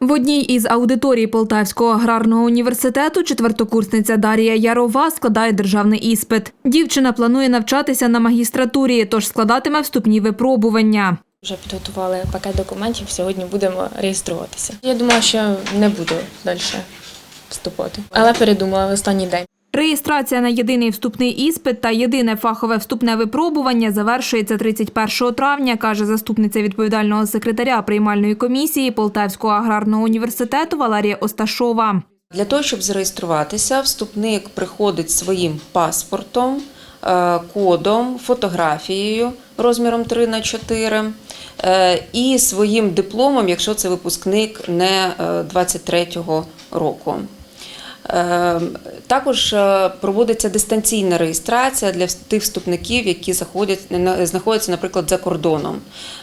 В одній із аудиторій Полтавського аграрного університету четвертокурсниця Дарія Ярова складає державний іспит. Дівчина планує навчатися на магістратурі, тож складатиме вступні випробування. Вже підготували пакет документів. Сьогодні будемо реєструватися. Я думала, що не буду далі вступати, але передумала в останній день. Реєстрація на єдиний вступний іспит та єдине фахове вступне випробування завершується 31 травня, каже заступниця відповідального секретаря приймальної комісії Полтавського аграрного університету Валерія Осташова. Для того, щоб зареєструватися, вступник приходить своїм паспортом, е, кодом, фотографією розміром 3 на 4 е, і своїм дипломом, якщо це випускник не 23-го року. Е, Також е, проводиться дистанційна реєстрація для тих вступників, які знаходяться, наприклад, за кордоном.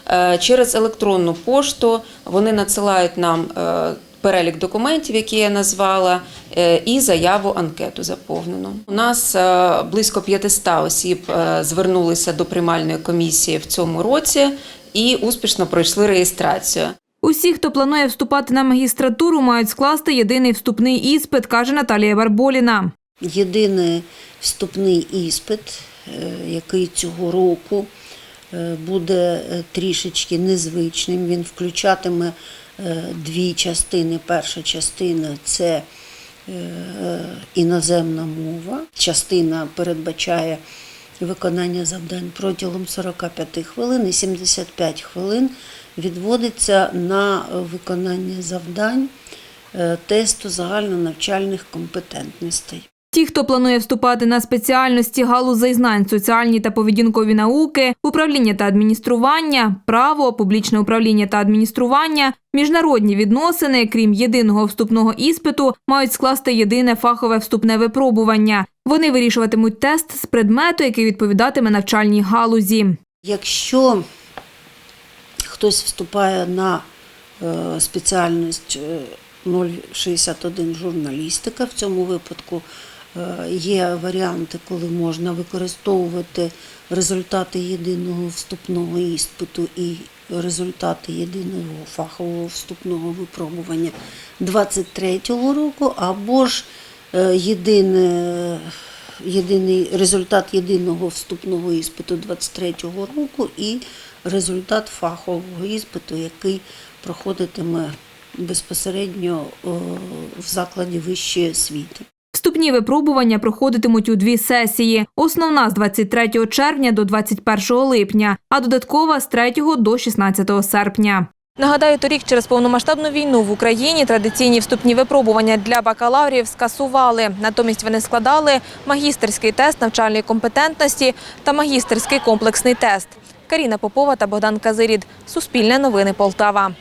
Е, Через електронну пошту вони надсилають нам е, перелік документів, які я назвала, е, і заяву анкету заповнену. У нас е, близько 500 осіб е, звернулися до приймальної комісії в цьому році і успішно пройшли реєстрацію. Усі, хто планує вступати на магістратуру, мають скласти єдиний вступний іспит, каже Наталія Барболіна. Єдиний вступний іспит, е, який цього року е, буде е, трішечки незвичним. Він включатиме дві частини. Перша частина це іноземна мова. Частина передбачає виконання завдань протягом 45 хвилин і 75 хвилин відводиться на виконання завдань е, тесту загальнонавчальних компетентностей. Ті, хто планує вступати на спеціальності галузей знань, соціальні та поведінкові науки, управління та адміністрування, право, публічне управління та адміністрування, міжнародні відносини, крім єдиного вступного іспиту, мають скласти єдине фахове вступне випробування. Вони вирішуватимуть тест з предмету, який відповідатиме навчальній галузі. Якщо хтось вступає на е, спеціальність е, 061 журналістика, в цьому випадку е, є варіанти, коли можна використовувати результати єдиного вступного іспиту і результати єдиного фахового вступного випробування 23-го року, або ж е, єдине єдиний результат єдиного вступного іспиту 23-го року і результат фахового іспиту, який проходитиме безпосередньо е, в закладі вищої освіти. Вступні випробування проходитимуть у дві сесії. Основна з 23 червня до 21 липня, а додаткова з 3 до 16 серпня. Нагадаю, торік через повномасштабну війну в Україні традиційні вступні випробування для бакалаврів скасували. Натомість вони складали магістерський тест навчальної компетентності та магістерський комплексний тест. Каріна Попова та Богдан Казирід. Суспільне новини Полтава.